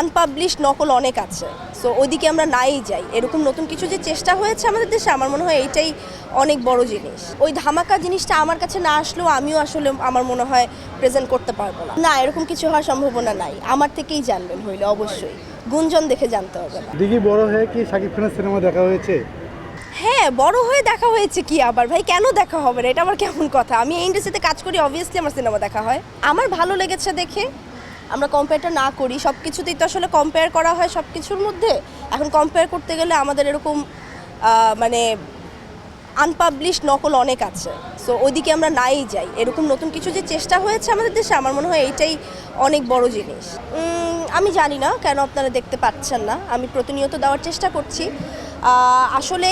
Unpublish নকল অনেক আছে। সো ওইদিকে আমরা নাই যাই। এরকম নতুন কিছু যে চেষ্টা হয়েছে আমাদের দেশে আমার মনে হয় এইটাই অনেক বড় জিনিস। ওই ধামাকা জিনিসটা আমার কাছে না আসলেও আমিও আসলে আমার মনে হয় প্রেজেন্ট করতে পারব না। না এরকম কিছু হওয়ার সম্ভাবনা নাই। আমার থেকেই জানবেন হইলে অবশ্যই। গুঞ্জন দেখে জানতে হবে দিঘি বড় হয়ে কি শাকিব খানের সিনেমা দেখা হয়েছে? হ্যাঁ বড় হয়ে দেখা হয়েছে কি আবার? ভাই কেন দেখা হবে না? এটা আমার কেমন কথা? আমি এই ইন্ডাস্ট্রিতে কাজ করি অবভিয়াসলি আমার সিনেমা দেখা হয়। আমার ভালো লেগেছে দেখে। আমরা কম্পেয়ারটা না করি সব কিছুতেই তো আসলে কম্পেয়ার করা হয় সব কিছুর মধ্যে। এখন কম্পেয়ার করতে গেলে আমাদের এরকম মানে আনপাবলিশ নকল অনেক আছে। সো ওইদিকে আমরা নাই যাই। এরকম নতুন কিছু যে চেষ্টা হয়েছে আমাদের দেশে, আমার মনে হয় এইটাই অনেক বড় জিনিস। আমি জানি না কেন আপনারা দেখতে পাচ্ছেন না। আমি প্রতিনিয়ত দেওয়ার চেষ্টা করছি। আসলে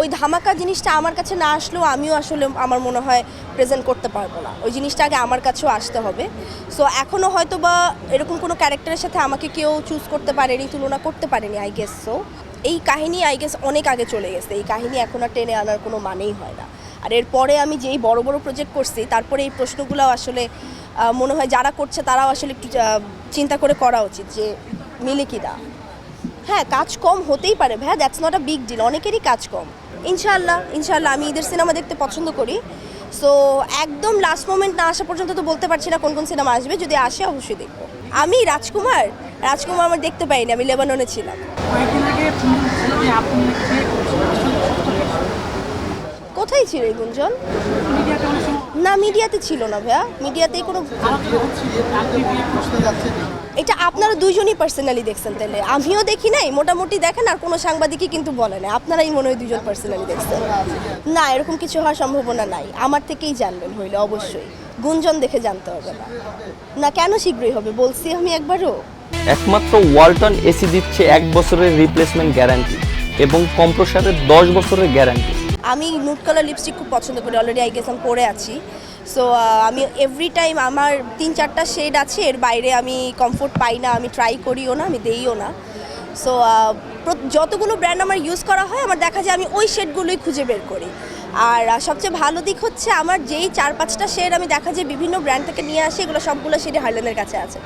ওই ধামাকা জিনিসটা আমার কাছে না আসলেও আমিও আসলে আমার মনে হয় প্রেজেন্ট করতে পারব না। ওই জিনিসটা আগে আমার কাছেও আসতে হবে। সো এখনও হয়তো বা এরকম কোনো ক্যারেক্টারের সাথে আমাকে কেউ চুজ করতে পারেনি, তুলনা করতে পারেনি আই গেস সো এই কাহিনী আই গেস অনেক আগে চলে গেছে। এই কাহিনী এখন আর টেনে আনার কোনো মানেই হয় না। আর এরপরে আমি যেই বড় বড় প্রজেক্ট করছি, তারপরে এই প্রশ্নগুলো আসলে মনে হয় যারা করছে তারাও আসলে একটু চিন্তা করে করা উচিত যে মিলে কি না। হ্যাঁ কাজ কম হতেই পারে। ভাইয়া that's not a big deal অনেকেরই কাজ কম। ইনশাল্লাহ ইনশাল্লাহ আমি ঈদের সিনেমা দেখতে পছন্দ করি। সো একদম লাস্ট মোমেন্ট না আসা পর্যন্ত তো বলতে পারছি না কোন কোন সিনেমা আসবে, যদি আসে অবশ্যই দেখব। আমি রাজকুমার রাজকুমার আমার দেখতে পাইনি, আমি লেবাননে ছিলাম কয়েকদিন আগে যে আপনি যে কোথায় ছিল এই গুঞ্জন? না, মিডিয়াতে ছিল না ভাইয়া। মিডিয়াতেই কোনো এটা আপনারা দুজনই পার্সোনালি দেখছেন তাহলে আমিও দেখি নাই, মোটামুটি দেখেন, আর কোনো সাংবাদিকই কিন্তু বলে না আপনারাই মনে হয় দুজন পার্সোনালি দেখছেন। না, এরকম কিছু হওয়ার সম্ভাবনা নাই। আমার থেকেই জানবেন হইলে, অবশ্যই। গুঞ্জন দেখে জানতে হবে না। না, কেন শীঘ্রই হবে? বলছি আমি একবারও। একমাত্র ওয়ালটন এসি দিচ্ছে এক বছরের রিপ্লেসমেন্ট গ্যারান্টি এবং কম্প্রসারের দশ বছরের গ্যারান্টি আমি নুট কালার লিপস্টিক খুব পছন্দ করি অলরেডি আই গেস আমি পরে আছি। সো আমি এভরি টাইম আমার তিন চারটা শেড আছে, এর বাইরে আমি কমফোর্ট পাই না, আমি ট্রাই করিও না, আমি দেইও না। সো যতগুলো ব্র্যান্ড আমার ইউজ করা হয়, আমার দেখা যায় আমি ওই শেডগুলোই খুঁজে বের করি। আর সবচেয়ে ভালো দিক হচ্ছে আমার যেই চার পাঁচটা শেড আমি দেখা যায় বিভিন্ন ব্র্যান্ড থেকে নিয়ে আসি, এগুলো সবগুলো শেডে হার্লেনের কাছে আছে।